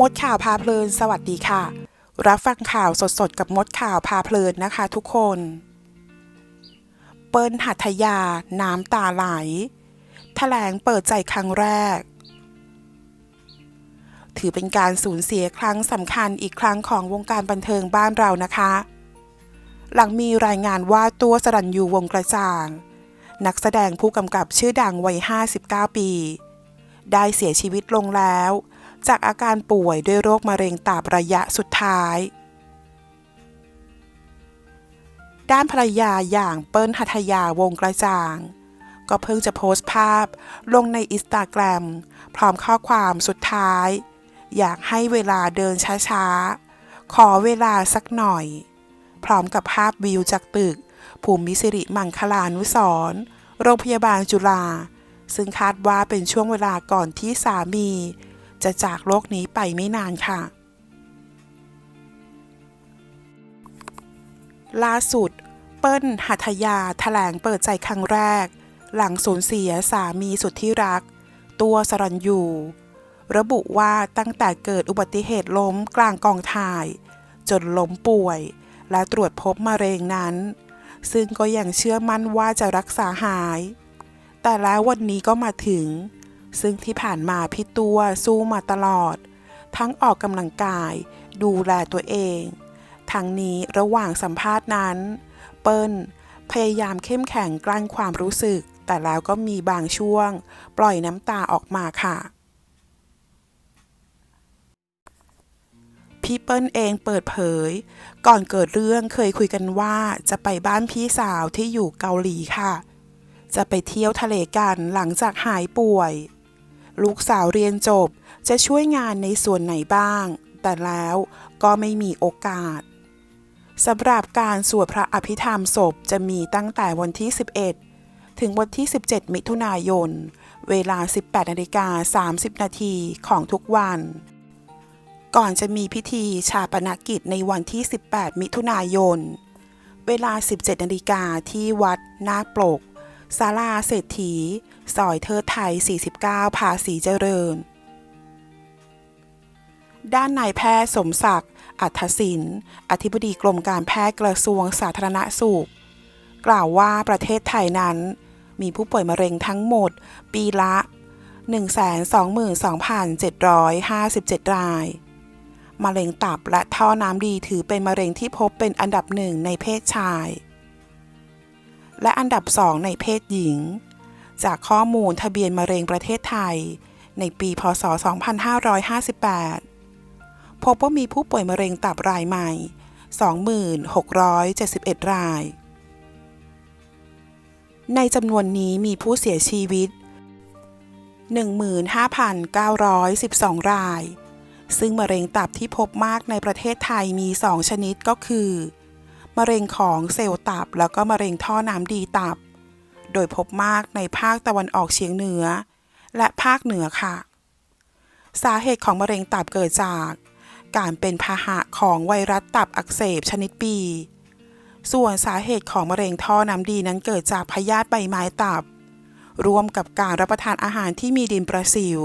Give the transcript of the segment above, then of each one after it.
มดข่าวพาเพลิน สวัสดีค่ะ รับฟังข่าวสดๆ กับมดข่าวพาเพลินนะคะทุกคน เปิ้ลหัตถยา น้ำตาไหลแถลงเปิดใจครั้งแรก ถือเป็นการสูญเสียครั้งสำคัญอีกครั้งของวงการบันเทิงบ้านเรานะคะ หลังมีรายงานว่าตัวสรัญยูวงกระจ่าง นักแสดงผู้กำกับชื่อดังวัย 59 ปี ได้เสียชีวิตลงแล้ว จากอาการป่วยด้วยโรคมะเร็งตับระยะสุดท้าย ด้านภรรยาอย่างเปิ้ลหัทยาวงกระจ่าง ก็เพิ่งจะโพสต์ภาพลงในอินสตาแกรมพร้อมข้อความสุดท้าย อยากให้เวลาเดินช้าๆ ขอเวลาสักหน่อย พร้อมกับภาพวิวจากตึก ภูมิสิริมังคลานุสรโรงพยาบาลจุฬาซึ่งคาดว่าเป็นช่วงเวลาก่อนที่สามี จะจากโลกนี้ไปไม่นานค่ะ ล่าสุด เปิ้ลหัทยาแถลงเปิดใจครั้งแรก หลังสูญเสียสามีสุดที่รัก ตัวสรัญยูระบุว่าตั้งแต่เกิดอุบัติเหตุล้มกลางกองถ่าย จนล้มป่วย และตรวจพบมะเร็งนั้น ซึ่งก็ยังเชื่อมั่นว่าจะรักษาหาย แต่แล้ววันนี้ก็มาถึง ซึ่งที่ผ่านมาพี่ตัวสู้มาตลอด ทั้งออกกำลังกาย ดูแลตัวเอง ทั้งนี้ระหว่างสัมภาษณ์นั้น เปิ้ลพยายามเข้มแข็งกลั้นความรู้สึก แต่แล้วก็มีบางช่วง ปล่อยน้ำตาออกมาค่ะ พี่เปิ้ลเองเปิดเผย ก่อนเกิดเรื่องเคยคุยกันว่าจะไปบ้านพี่สาวที่อยู่เกาหลีค่ะ จะไปเที่ยวทะเลกันหลังจากหายป่วย ลูกสาวเรียนจบจะช่วยงานในส่วนไหนบ้าง แต่แล้วก็ไม่มีโอกาสสำหรับการสวดพระอภิธรรมศพจะมีตั้งแต่วันที่ 11 ถึงวันที่ 17 มิถุนายน เวลา 18นาฬิกา30 นาทีของทุกวัน ก่อนจะมีพิธีชาปนกิจในวันที่ 18 มิถุนายน เวลา 17นาฬิกาที่วัดนาคปลกศาลาเศรษฐี ซอยเทิดไทย 49 ภาษีเจริญ ด้านนายแพทย์สมศักดิ์ อัธศิน อธิบดีกรมการแพทย์กระทรวงสาธารณสุข กล่าวว่าประเทศไทยนั้น มีผู้ป่วยมะเร็งทั้งหมด ปีละ 122,757 ราย มะเร็งตับและท่อน้ำดีถือเป็นมะเร็งที่พบเป็นอันดับหนึ่งในเพศชาย และอันดับสองในเพศหญิง จากข้อมูลทะเบียนมะเร็งประเทศไทย ในปี พศ 2558 พบว่ามีผู้ป่วยมะเร็งตับรายใหม่ 2,671 ราย ในจำนวนนี้มีผู้เสียชีวิต 15,912 ราย ซึ่งมะเร็งตับที่พบมากในประเทศไทยมี 2 ชนิดก็คือ มะเร็งของเซลล์ตับ แล้วก็มะเร็งท่อน้ำดีตับ โดยพบมากในภาคตะวันออกเฉียงเหนือ และภาคเหนือค่ะ สาเหตุของมะเร็งตับเกิดจาก การเป็นพาหะของไวรัสตับอักเสบชนิดบี ส่วนสาเหตุของมะเร็งท่อน้ำดีนั้นเกิดจากพยาธิใบไม้ตับ รวมกับการรับประทานอาหารที่มีดินประสิว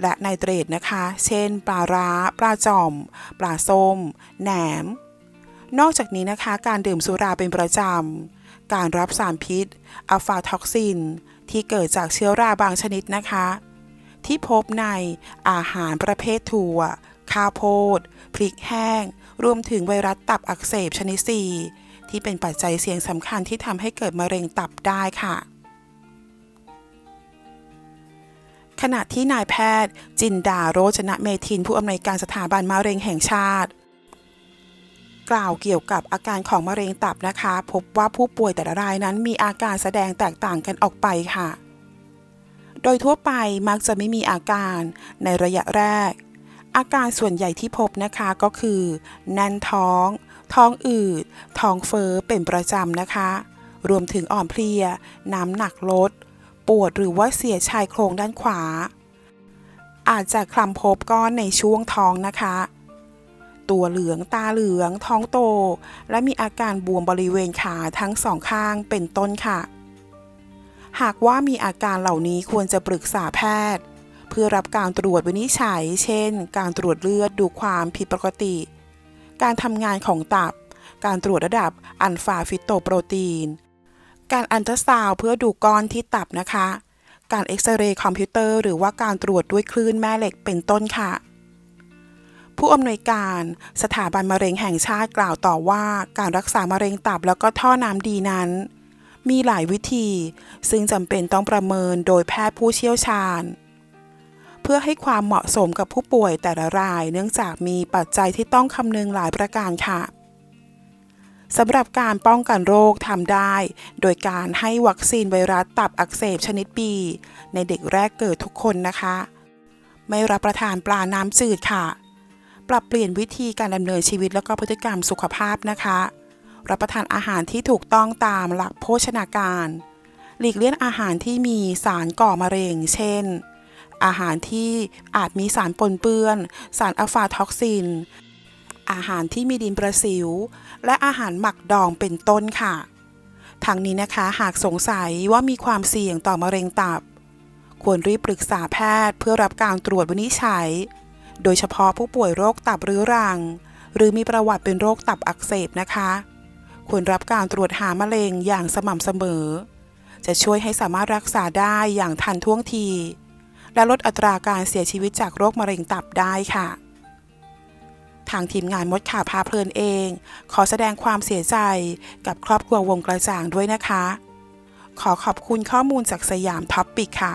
และไนเตรตนะคะ เช่น ปลาร้า ปลาจอม ปลาส้ม แหนม นอกจากนี้นะคะ การดื่มสุราเป็นประจำ การรับสารพิษอัลฟาท็อกซิน ที่เกิดจากเชื้อราบางชนิดนะคะ ที่พบในอาหารประเภทถั่ว ข้าวโพด พริกแห้ง รวมถึงไวรัสตับอักเสบชนิด 4 ที่เป็นปัจจัยเสี่ยงสำคัญที่ทำให้เกิดมะเร็งตับได้ค่ะขณะที่นายแพทย์ จินดาโรจนะเมธิน ผู้อำนวยการสถาบันมะเร็งแห่งชาติ กล่าวเกี่ยวกับอาการของมะเร็งตับนะคะ พบว่าผู้ป่วยแต่ละรายนั้นมีอาการแสดงแตกต่างกันออกไปค่ะ โดยทั่วไปมักจะไม่มีอาการในระยะแรก อาการส่วนใหญ่ที่พบนะคะก็คือ แน่นท้อง ท้องอืด ท้องเฟ้อเป็นประจำนะคะ รวมถึงอ่อนเพลีย น้ำหนักลด ปวดหรือว่าเสียชายโครงด้านขวา อาจจะคลำพบก้อนในช่วงท้องนะคะ ตัวเหลือง ตาเหลือง ท้องโต และมีอาการบวมบริเวณขาทั้งสองข้างเป็นต้นค่ะ หากว่ามีอาการเหล่านี้ควรจะปรึกษาแพทย์ เพื่อรับการตรวจวินิจฉัย เช่น การตรวจเลือดดูความผิดปกติ การทำงานของตับ การตรวจระดับอัลฟาฟิโตโปรตีน การอันตราซาวเพื่อดูก้อนที่ตับนะคะ การเอ็กซเรย์คอมพิวเตอร์หรือว่าการตรวจด้วยคลื่นแม่เหล็กเป็นต้นค่ะ ผู้อำนวยการสถาบันมะเร็งแห่งชาติกล่าวต่อว่าการรักษามะเร็งตับแล้วก็ท่อน้ำดีนั้น มีหลายวิธี ซึ่งจำเป็นต้องประเมินโดยแพทย์ผู้เชี่ยวชาญ เพื่อให้ความเหมาะสมกับผู้ป่วยแต่ละราย เนื่องจากมีปัจจัยที่ต้องคำนึงหลายประการค่ะสำหรับการป้องกันโรคทำได้ โดยการให้วัคซีนไวรัสตับอักเสบชนิดบี ในเด็กแรกเกิดทุกคนนะคะ ไม่รับประทานปลาน้ำจืดค่ะ ปรับเปลี่ยนวิธีการดำเนินชีวิตแล้วก็พฤติกรรมสุขภาพนะคะ รับประทานอาหารที่ถูกต้องตามหลักโภชนาการ หลีกเลี่ยงอาหารที่มีสารก่อมะเร็ง เช่น อาหารที่อาจมีสารปนเปื้อน สารอะฟาท็อกซิน อาหารที่มีดินประสิว และอาหารหมักดองเป็นต้นค่ะทางนี้นะคะหากสงสัยว่ามีความเสี่ยงต่อมะเร็งตับ ควรรีบปรึกษาแพทย์เพื่อรับการตรวจวินิจฉัย โดยเฉพาะผู้ป่วยโรคตับเรื้อรัง หรือมีประวัติเป็นโรคตับอักเสบนะคะ ควรรับการตรวจหามะเร็งอย่างสม่ำเสมอ จะช่วยให้สามารถรักษาได้อย่างทันท่วงที และลดอัตราการเสียชีวิตจากโรคมะเร็งตับได้ค่ะ ทางทีมงานมดข่าวพาเพลินเอง ขอแสดงความเสียใจกับครอบครัววงกระจ่างด้วยนะคะ ขอขอบคุณข้อมูลจากสยามท็อปปิกค่ะ